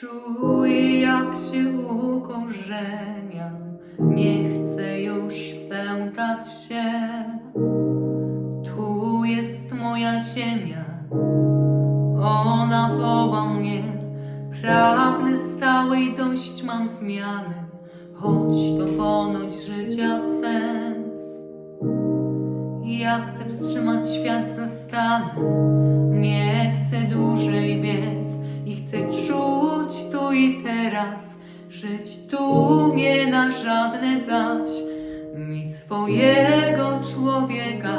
Czuję, jak się ukorzeniam, nie chcę już pętać się. Tu jest moja ziemia, ona woła mnie. Pragnę stałej dość mam zmiany, choć to ponoć życia sens. Ja chcę wstrzymać świat ze stanu, nie chcę dłużej. Żadne zaś, mieć swojego człowieka,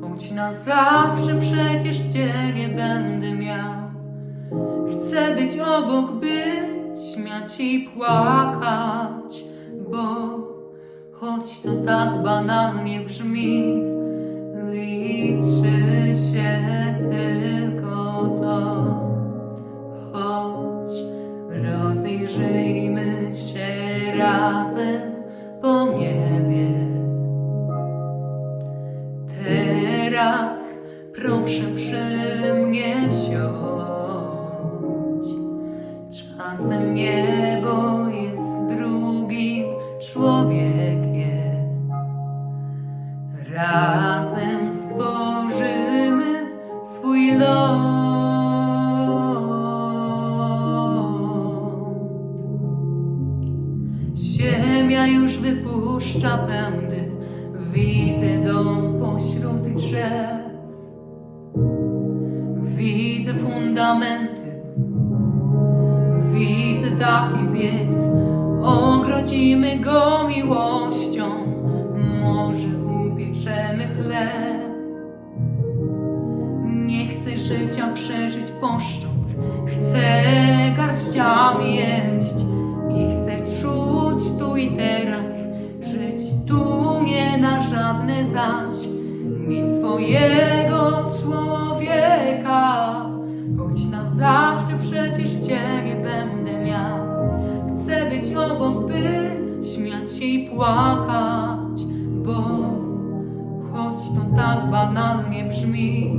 choć na zawsze przecież Cię nie będę miał. Chcę być obok, by śmiać i płakać, bo choć to tak banalnie brzmi, razem po niebie. Teraz proszę przy mnie siądź. Czasem niebo jest drugim człowiekiem. Razem stworzymy wypuszcza pędy, widzę dom pośród drzew. Widzę fundamenty, widzę dach i piec, ogrodzimy go miłością, może upieczemy chleb. Nie chcę życia przeżyć poszcząc, chcę garściami jeść czuć tu i teraz, żyć tu nie na żadne zaś, mieć swojego człowieka, choć na zawsze przecież Cię nie będę miał. Chcę być obok, by śmiać się i płakać, bo choć to tak banalnie brzmi,